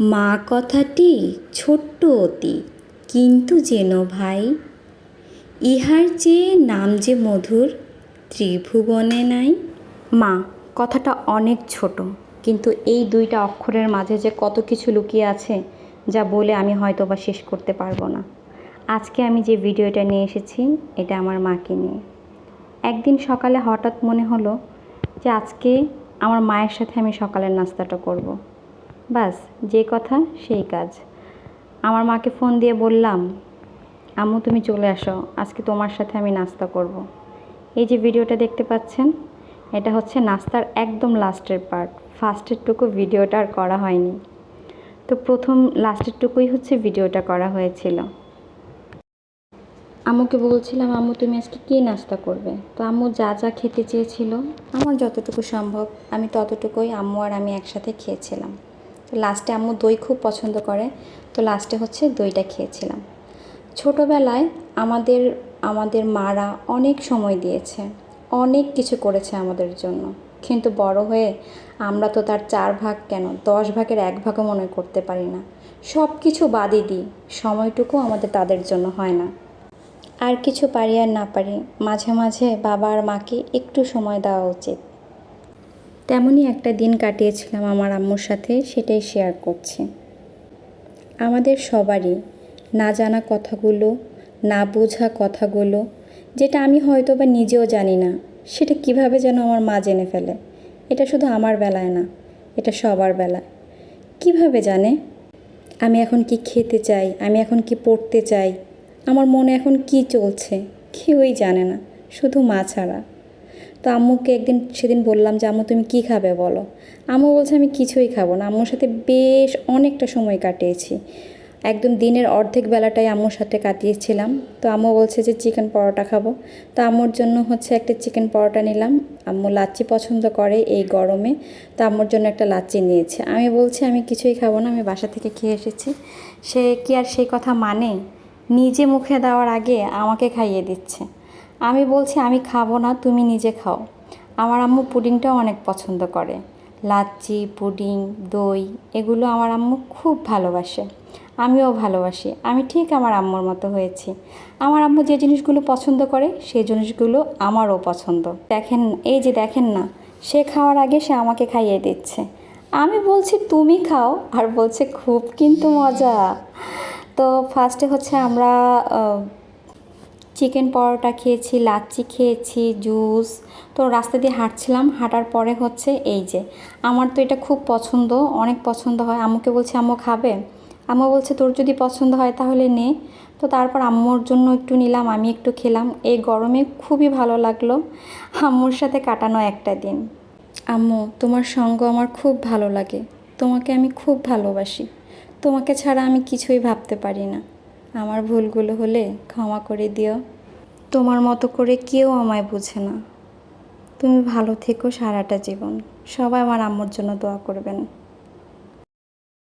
মা কথাটি ছোট্ট অতি, কিন্তু যেন ভাই। ইহার চেয়ে নাম যে মধুর, ত্রিভুবনে নাই। মা, কথাটা অনেক ছোট, কিন্তু এই দুইটা অক্ষরের মাঝে যে কত কিছু লুকিয়ে আছে, যা বলে আমি হয়তো বা শেষ করতে পারব না। আজকে আমি যে ভিডিওটা নিয়ে এসেছি, এটা আমার মাকে নিয়ে। একদিন সকালে হঠাৎ মনে হলো যে আজকে আমার মায়ের সাথে আমি সকালের নাস্তাটা করব। বাস, যে কথা সেই কাজ। আমার মাকে ফোন দিয়ে বললাম, আম্মু, তুমি চলে আসো, আজকে তোমার সাথে আমি নাস্তা করব। এই যে ভিডিওটা দেখতে পাচ্ছেন, এটা হচ্ছে নাস্তার একদম লাস্টের পার্ট। ফার্স্টেরটুকু ভিডিওটা আর করা হয়নি। তো প্রথম, লাস্টেরটুকুই হচ্ছে ভিডিওটা করা হয়েছিল। আম্মুকে বলছিলাম, আম্মু, তুমি আজকে কী নাস্তা করবে? তো আম্মু যা যা খেতে চেয়েছিল, আমার যতটুকু সম্ভব, আমি ততটুকুই আম্মু আর আমি একসাথে খেয়েছিলাম। তো লাস্টে আম্মু দই খুব পছন্দ করে। তো লাস্টে হচ্ছে দইটা খেয়েছিলাম। ছোটোবেলায় আমাদের আমাদের মারা অনেক সময় দিয়েছে। অনেক কিছু করেছে আমাদের জন্য। কিন্তু বড় হয়ে আমরা তো তার চার ভাগ কেন, দশ ভাগের এক ভাগও মনে করতে পারি না। সব কিছু বাদই দিই। সময়টুকু আমাদের তাদের জন্য হয় না। আর কিছু পারি আর না পারি, মাঝে মাঝে বাবা আর মাকে একটু সময় দেওয়া উচিত। তেমনই একটা দিন কাটিয়েছিলাম আমার আম্মুর সাথে, সেটাই শেয়ার করছি। আমাদের সবারই না জানা কথাগুলো, না বোঝা কথাগুলো, যেটা আমি হয়তো বা নিজেও জানি না, সেটা কীভাবে যেন আমার মা জেনে ফেলে। এটা শুধু আমার বেলায় না, এটা সবার বেলায়। কীভাবে জানে? আমি এখন কি খেতে চাই? আমি এখন কি পড়তে চাই? আমার মনে এখন কি চলছে? কেউই জানে না, শুধু মা ছাড়া। তো আম্মুকে একদিন সেদিন বললাম যে, আম্মু, তুমি কি খাবে বলো? আম্মু বলছে, আমি কিছুই খাব না। আম্মুর সাথে বেশ অনেকটা সময় কাটিয়েছি। একদম দিনের অর্ধেক বেলাটাই আম্মুর সাথে কাটিয়েছিলাম। তো আম্মু বলছে যে, চিকেন পরোটা খাব। তো আম্মুর জন্য হচ্ছে একটা চিকেন পরোটা নিলাম। আম্মু লাচ্চি পছন্দ করে এই গরমে। তো আম্মুর জন্য একটা লাচ্চি নিয়েছে। আমি বলছি, আমি কিছুই খাব না, আমি বাসা থেকে খেয়ে এসেছি। সে কি আর সেই কথা মানে? নিজে মুখে দেওয়ার আগে আমাকে খাইয়ে দিচ্ছে। আমি বলছি, আমি খাব না, তুমি নিজে খাও। আমার আম্মু পুডিংটাও অনেক পছন্দ করে। লাচ্ছি, পুডিং, দই, এগুলো আমার আম্মু খুব ভালোবাসে। আমিও ভালোবাসি। আমি ঠিক আমার আম্মুর মতো হয়েছি। আমার আম্মু যে জিনিসগুলো পছন্দ করে, সেই জিনিসগুলো আমারও পছন্দ। দেখেন, এই যে দেখেন না, সে খাওয়ার আগে সে আমাকে খাইয়ে দিচ্ছে। আমি বলছি, তুমি খাও। আর বলছে, খুব কিন্তু মজা। তো ফার্স্টে হচ্ছে আমরা চিকেন পরোটা খেয়েছি, লাচ্ছি খেয়েছি জুস তো রাস্তা দিয়ে হাঁটছিলাম, হাঁটার পরে হচ্ছে এই যে, আমার তো এটা খুব পছন্দ, অনেক পছন্দ হয়। আম্মুকে বলছি, আম্মু খাবে? আম্মু বলছে, তোর যদি পছন্দ হয় তাহলে নে। তো তারপর আম্মুর জন্য একটু নিলাম, আমি একটু খেলাম। এই গরমে খুবই ভালো লাগল আম্মুর সাথে কাটানো একটা দিন। আম্মু, তোমার সঙ্গ আমার খুব ভালো লাগে। তোমাকে আমি খুব ভালোবাসি। তোমাকে ছাড়া আমি কিছুই ভাবতে পারি না। আমার ভুলগুলো হলে ক্ষমা করে দিও। তোমার মতো করে কেউ আমায় বুঝে না। তুমি ভালো থেকো সারাটা জীবন। সবাই আমার আম্মুর জন্য দোয়া করবেন।